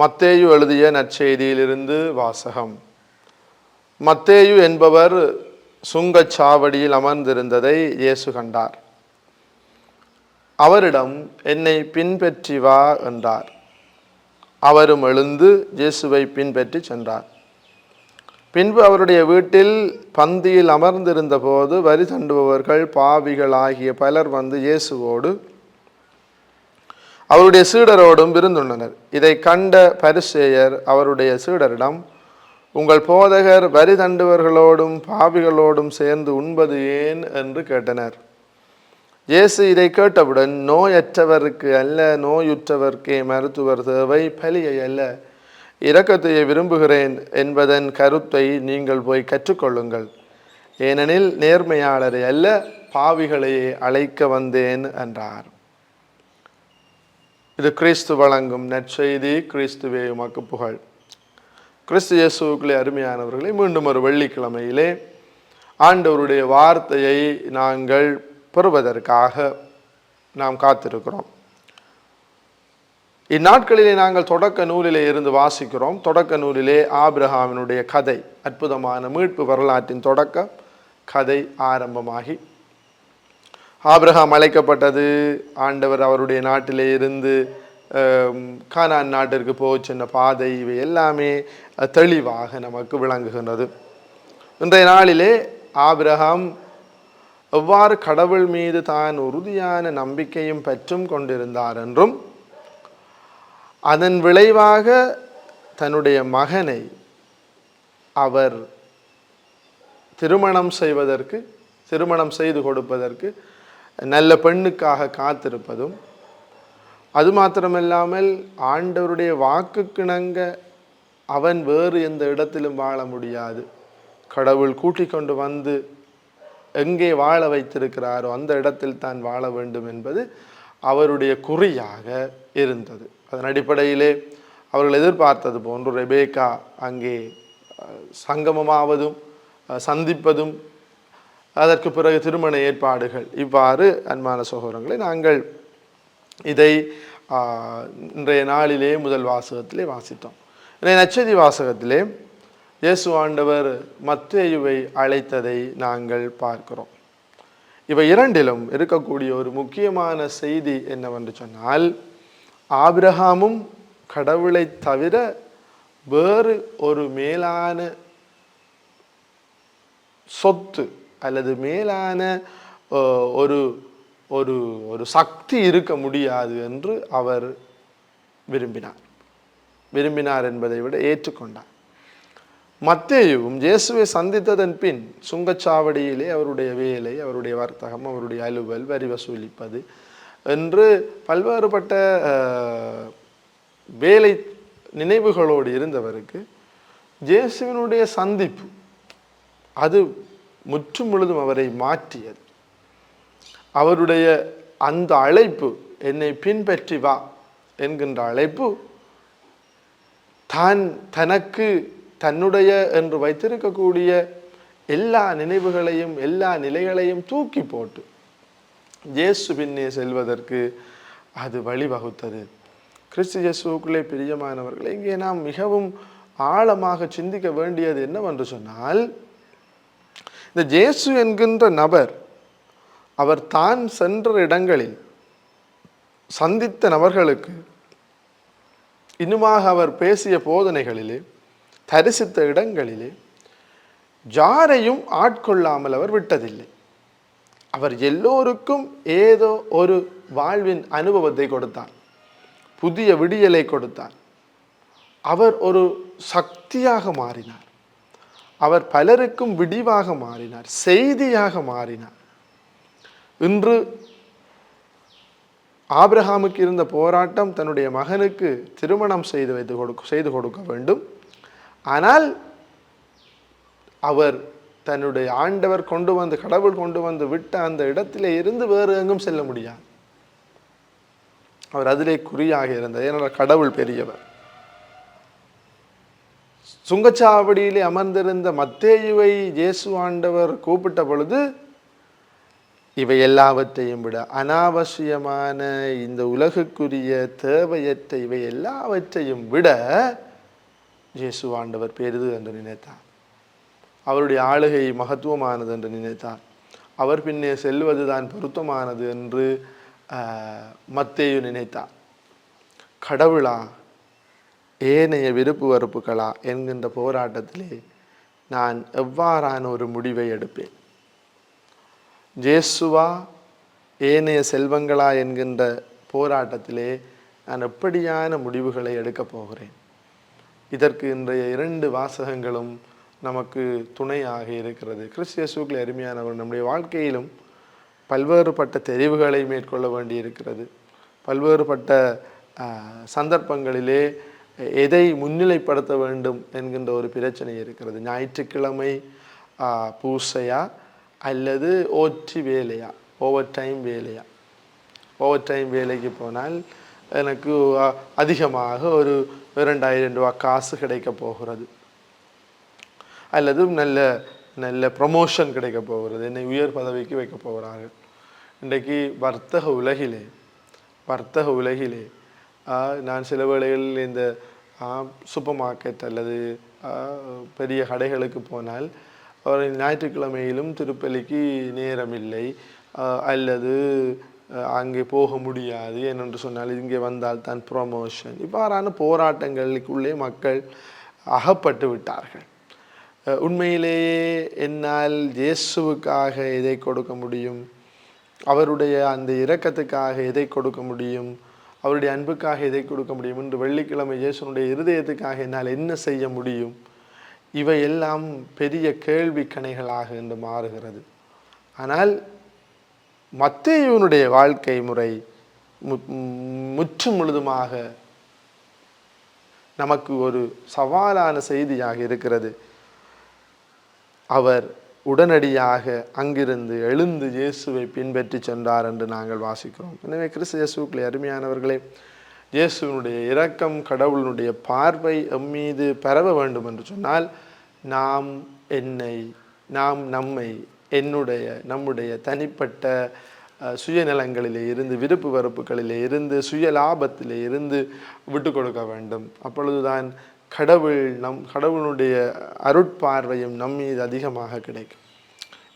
மத்தேயு எழுதிய நற்செய்தியிலிருந்து வாசகம். மத்தேயு என்பவர் சுங்கச்சாவடியில் அமர்ந்திருந்ததை இயேசு கண்டார். அவரிடம் என்னை பின்பற்றி வா என்றார். அவரும் எழுந்து இயேசுவை பின்பற்றி சென்றார். பின்பு அவருடைய வீட்டில் பந்தியில் அமர்ந்திருந்தபோது வரி தண்டுபவர்கள் பாவிகள் ஆகிய பலர் வந்து இயேசுவோடு அவருடைய சீடரோடும் விருந்துண்டனர் இதை கண்ட பரிசேயர் அவருடைய சீடரிடம் உங்கள் போதகர் வரி தண்டுவர்களோடும் பாவிகளோடும் சேர்ந்து உண்பது ஏன்? என்று கேட்டனர். இயேசு இதை கேட்டவுடன் நோயற்றவருக்கு அல்ல நோயுற்றவர்க்கே மருத்துவர் தேவை பலியை அல்ல. இரக்கத்தையே விரும்புகிறேன் என்பதன் கருத்தை நீங்கள் போய் கற்றுக்கொள்ளுங்கள். ஏனெனில் நேர்மையாளரை அல்ல பாவிகளையே அழைக்க வந்தேன் என்றார். இது கிறிஸ்து வழங்கும் நற்செய்தி கிறிஸ்துவே உமக்கு புகழ். கிறிஸ்து இயேசுக்களே அருமையானவர்களே மீண்டும் ஒரு வெள்ளிக்கிழமையிலே ஆண்டவருடைய வார்த்தையை நாங்கள் பெறுவதற்காக நாம் காத்திருக்கிறோம். இந்நாட்களிலே நாங்கள் தொடக்க நூலிலே இருந்து வாசிக்கிறோம். தொடக்க நூலிலே ஆபிரஹாமினுடைய கதை அற்புதமான மீட்பு வரலாற்றின் தொடக்க கதை ஆரம்பமாகி ஆபிரகாம் அழைக்கப்பட்டது. ஆண்டவர் அவருடைய நாட்டிலே இருந்து கானான் நாட்டிற்கு போக சென்ற பாதை இவை எல்லாமே தெளிவாக நமக்கு விளங்குகின்றது. இன்றைய நாளிலே ஆபிரகாம் எவ்வாறு கடவுள் மீது தான் உறுதியான நம்பிக்கையும் பற்றும் கொண்டிருந்தார் என்றும் அதன் விளைவாக தன்னுடைய மகனை அவர் திருமணம் செய்வதற்கு திருமணம் செய்து கொடுப்பதற்கு நல்ல பெண்ணுக்காக காத்திருப்பதும் அது மாத்திரமில்லாமல் ஆண்டவருடைய வாக்குக்கிணங்க அவன் வேறு எந்த இடத்திலும் வாழ முடியாது. கடவுள் கூட்டிக் கொண்டு வந்து எங்கே வாழ வைத்திருக்கிறாரோ அந்த இடத்தில் தான் வாழ வேண்டும் என்பது அவருடைய குறியாக இருந்தது. அதன் அடிப்படையிலே அவர்கள் எதிர்பார்த்தது போன்று ரெபேக்கா அங்கே சங்கமமாவதும் சந்திப்பதும் அதற்கு பிறகு திருமண ஏற்பாடுகள். இவ்வாறு அன்பான சகோதரங்களை நாங்கள் இதை இன்றைய நாளிலே முதல் வாசகத்திலே வாசித்தோம். இன்றைய நச்சதி வாசகத்திலே இயேசு ஆண்டவர் மத்தேயுவை அழைத்ததை நாங்கள் பார்க்கிறோம். இவை இரண்டிலும் இருக்கக்கூடிய ஒரு முக்கியமான செய்தி என்னவென்று சொன்னால் ஆபிரகாமும் கடவுளை தவிர வேறு ஒரு மேலான சொத்து அல்லது மேலான ஒரு ஒரு ஒரு சக்தி இருக்க முடியாது என்று அவர் விரும்பினார். விரும்பினார் என்பதை விட ஏற்றுக்கொண்டார். மத்தேயும் இயேசுவை சந்தித்ததன் பின் சுங்கச்சாவடியிலே அவருடைய வேலை அவருடைய வர்த்தகம் அவருடைய அலுவல் வரி வசூலிப்பது என்று பல்வேறுபட்ட வேலை நினைவுகளோடு இருந்தவருக்கு ஜேசுவினுடைய சந்திப்பு அது முற்றும் முழுதும் அவரை மாற்றியது. அவருடைய அந்த அழைப்பு என்னை பின்பற்றி வா என்கின்ற அழைப்பு தான் தனக்கு தன்னுடைய என்று வைத்திருக்கக்கூடிய எல்லா நினைவுகளையும் எல்லா நிலைகளையும் தூக்கி போட்டு இயேசு பின்னே செல்வதற்கு அது வழிவகுத்தது. கிறிஸ்து இயேசுக்குள்ளே பிரியமானவர்களை இங்கே நாம் மிகவும் ஆழமாக சிந்திக்க வேண்டியது என்னவென்று சொன்னால் இந்த ஜேசு என்கின்ற நபர் அவர் தான் சென்ற இடங்களில் சந்தித்த நபர்களுக்கு இன்னுமாக அவர் பேசிய போதனைகளிலே தரிசித்த இடங்களிலே யாரையும் ஆட்கொள்ளாமல் அவர் விட்டதில்லை. அவர் எல்லோருக்கும் ஏதோ ஒரு வாழ்வின் அனுபவத்தை கொடுத்தார் புதிய விடியலை கொடுத்தார். அவர் ஒரு சக்தியாக மாறினார். அவர் பலருக்கும் விடிவாக மாறினார் செய்தியாக மாறினார். இன்று ஆப்ரஹாமுக்கு இருந்த போராட்டம் தன்னுடைய மகனுக்கு திருமணம் செய்து வைத்து கொடுக்க செய்து கொடுக்க வேண்டும். ஆனால் அவர் தன்னுடைய ஆண்டவர் கொண்டு வந்து கடவுள் கொண்டு வந்து விட்ட அந்த இடத்திலே இருந்து வேறு எங்கும் செல்ல முடியாது. அவர் அதிலே குறியாக இருந்தார். ஏனென்றால் கடவுள் பெரியவர். சுங்கச்சாவடியிலே அமர்ந்திருந்த மத்தேயுவை இயேசு ஆண்டவர் கூப்பிட்ட பொழுது இவை எல்லாவற்றையும் விட அனாவசியமான இந்த உலகுக்குரிய தேவையற்ற இவை எல்லாவற்றையும் விட இயேசு ஆண்டவர் பெரிது என்று நினைத்தார். அவருடைய ஆளுகை மகத்துவமானது என்று நினைத்தார். அவர் பின்னே செல்வது தான் பொருத்தமானது என்று மத்தேயு நினைத்தார். கடவுளா ஏனைய விருப்பு வெறுப்புகளா என்கின்ற போராட்டத்திலே நான் எவ்வாறான ஒரு முடிவை எடுப்பேன்? ஜேசுவா ஏனைய செல்வங்களா என்கின்ற போராட்டத்திலே நான் எப்படியான முடிவுகளை எடுக்கப் போகிறேன்? இதற்கு இன்றைய இரண்டு வாசகங்களும் நமக்கு துணையாக இருக்கிறது. கிறிஸ்தியசூக்கில் அருமையானவர் நம்முடைய வாழ்க்கையிலும் பல்வேறுபட்ட தெரிவுகளை மேற்கொள்ள வேண்டியிருக்கிறது. பல்வேறுபட்ட சந்தர்ப்பங்களிலே எதை முன்னிலைப்படுத்த வேண்டும் என்கின்ற ஒரு பிரச்சனை இருக்கிறது. ஞாயிற்றுக்கிழமை பூசையா அல்லது ஓற்றி வேலையா? ஓவர் டைம் வேலையா? ஓவர் டைம் வேலைக்கு போனால் எனக்கு அதிகமாக ஒரு இரண்டாயிரம் ரூபா காசு கிடைக்க போகிறது. அல்லது நல்ல நல்ல ப்ரமோஷன் கிடைக்க போகிறது. என்னை உயர் பதவிக்கு வைக்க போகிறார்கள். இன்றைக்கு வர்த்தக உலகிலே வர்த்தக உலகிலே நான் சில வேளைகளில் இந்த சூப்பர் மார்க்கெட் அல்லது பெரிய கடைகளுக்கு போனால் ஒரு ஞாயிற்றுக்கிழமையிலும் திருப்பலிக்கு நேரம் இல்லை அல்லது அங்கே போக முடியாது ஏனென்று சொன்னால் இங்கே வந்தால் தான் ப்ரொமோஷன் இவ்வாறான போராட்டங்களுக்குள்ளே மக்கள் அகப்பட்டு விட்டார்கள். உண்மையிலேயே என்னால் இயேசுவுக்காக எதை கொடுக்க முடியும்? அவருடைய அந்த இரக்கத்துக்காக எதை கொடுக்க முடியும்? அவருடைய அன்புக்காக எதை கொடுக்க முடியும். இன்று வெள்ளிக்கிழமை இயேசுனுடைய இருதயத்துக்காக என்னால் என்ன செய்ய முடியும்? இவை எல்லாம் பெரிய கேள்வி கணைகளாக என்று மாறுகிறது. ஆனால் மத்தேயுனுடைய வாழ்க்கை முறை மு- முற்றும் முழுதுமாக நமக்கு ஒரு சவாலான செய்தியாக இருக்கிறது. அவர் உடனடியாக அங்கிருந்து எழுந்து இயேசுவை பின்பற்றி சென்றார் என்று நாங்கள் வாசிக்கிறோம். எனவே கிறிஸ்து இயேசுக்களை அருமையானவர்களே இயேசுவினுடைய இரக்கம் கடவுளினுடைய பார்வை எம்மீது பரவ வேண்டும் என்று சொன்னால் நாம் என்னை நாம் நம்மை என்னுடைய நம்முடைய தனிப்பட்ட சுயநலங்களிலே இருந்து விருப்பு வெறுப்புகளிலே இருந்து சுய லாபத்திலே இருந்து விட்டு கொடுக்க வேண்டும். அப்பொழுதுதான் கடவுள் நம் கடவுளுடைய அருட்பார்வையும் நம் மீது அதிகமாக கிடைக்கும்.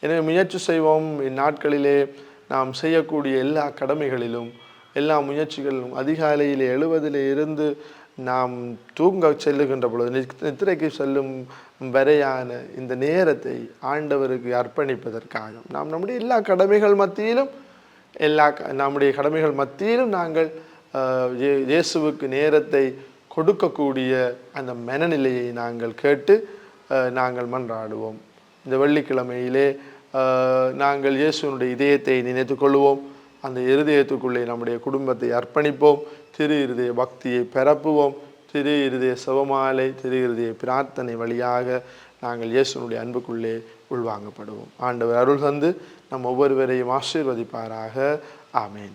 எனவே முயற்சி செய்வோம். இந்நாட்களிலே நாம் செய்யக்கூடிய எல்லா கடமைகளிலும் எல்லா முயற்சிகளிலும் அதிகாலையிலே எழுவதிலே இருந்து நாம் தூங்க செல்லுகின்ற பொழுது நித்- நித்திரைக்கு செல்லும் வரையான இந்த நேரத்தை ஆண்டவருக்கு அர்ப்பணிப்பதற்காக நாம் நம்முடைய எல்லா கடமைகள் மத்தியிலும் எல்லா நம்முடைய கடமைகள் மத்தியிலும் நாங்கள் இயேசுவுக்கு நேரத்தை கொடுக்கக்கூடிய அந்த மனநிலையை நாங்கள் கேட்டு நாங்கள் மன்றாடுவோம். இந்த வெள்ளிக்கிழமையிலே நாங்கள் இயேசுனுடைய இதயத்தை நினைத்து கொள்வோம். அந்த இருதயத்துக்குள்ளே நம்முடைய குடும்பத்தை அர்ப்பணிப்போம். திரு இருதய பக்தியை பரப்புவோம். திரு இருதய சிவமாலை திரு இருதய பிரார்த்தனை வழியாக நாங்கள் இயேசுனுடைய அன்புக்குள்ளே உள்வாங்கப்படுவோம். ஆண்டவர் அருள் தந்து நம் ஒவ்வொருவரையும் ஆசீர்வதிப்பாராக. ஆமேன்.